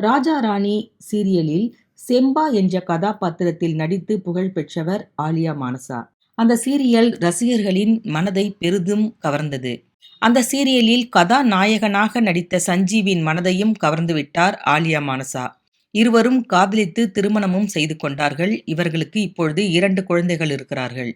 ராஜா ராணி சீரியலில் செம்பா என்ற கதாபாத்திரத்தில் நடித்து புகழ் பெற்றவர் ஆலியா மானசா. அந்த சீரியல் ரசிகர்களின் மனதை பெரிதும் கவர்ந்தது. அந்த சீரியலில் கதாநாயகனாக நடித்த சஞ்சீவின் மனதையும் கவர்ந்து விட்டார் ஆலியா மானசா. இருவரும் காதலித்து திருமணமும் செய்து கொண்டார்கள். இவர்களுக்கு இப்பொழுது இரண்டு குழந்தைகள் இருக்கிறார்கள்.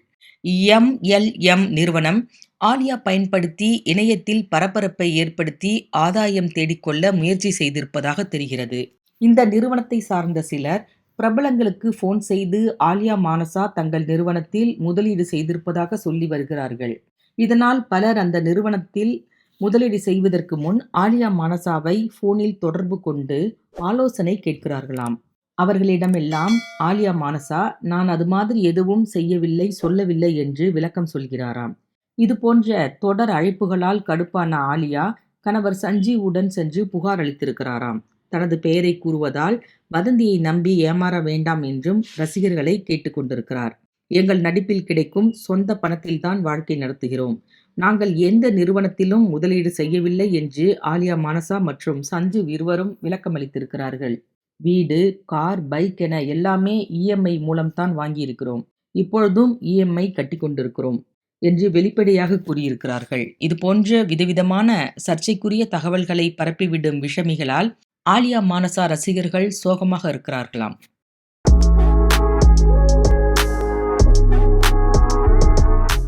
எம்எல்எம் நிறுவனம் ஆலியா பயன்படுத்தி இணையத்தில் பரபரப்பை ஏற்படுத்தி ஆதாயம் தேடிக்கொள்ள முயற்சி செய்திருப்பதாக தெரிகிறது. இந்த நிறுவனத்தை சார்ந்த சிலர் பிரபலங்களுக்கு போன் செய்து ஆலியா மானசா தங்கள் நிறுவனத்தில் முதலீடு செய்திருப்பதாக சொல்லி வருகிறார்கள். இதனால் பலர் அந்த நிறுவனத்தில் முதலீடு செய்வதற்கு முன் ஆலியா மானசாவை போனில் தொடர்பு கொண்டு ஆலோசனை கேட்கிறார்களாம். அவர்களிடமெல்லாம் ஆலியா மானசா நான் அது மாதிரி எதுவும் செய்யவில்லை சொல்லவில்லை என்று விளக்கம் சொல்கிறாராம். இது போன்ற தொடர் அழைப்புகளால் கடுப்பான ஆலியா கணவர் சஞ்சீவுடன் சென்று புகார் அளித்திருக்கிறாராம். தனது பெயரை கூறுவதால் வதந்தியை நம்பி ஏமாற வேண்டாம் என்றும் ரசிகர்களை கேட்டுக்கொண்டிருக்கிறார். எங்கள் நடிப்பில் கிடைக்கும் சொந்த பணத்தில்தான் வாழ்க்கை நடத்துகிறோம். நாங்கள் எந்த நிறுவனத்திலும் முதலீடு செய்யவில்லை என்று ஆலியா மானசா மற்றும் சஞ்சு இருவரும் விளக்கமளித்திருக்கிறார்கள். வீடு கார் பைக் என எல்லாமே இஎம்ஐ மூலம்தான் வாங்கியிருக்கிறோம். இப்பொழுதும் இஎம்ஐ கட்டி கொண்டிருக்கிறோம் என்று வெளிப்படையாக கூறியிருக்கிறார்கள். இது போன்ற விதவிதமான சர்ச்சைக்குரிய தகவல்களை பரப்பிவிடும் விஷமிகளால் ஆலியா மானசா ரசிகர்கள் சோகமாக இருக்கிறார்களாம்.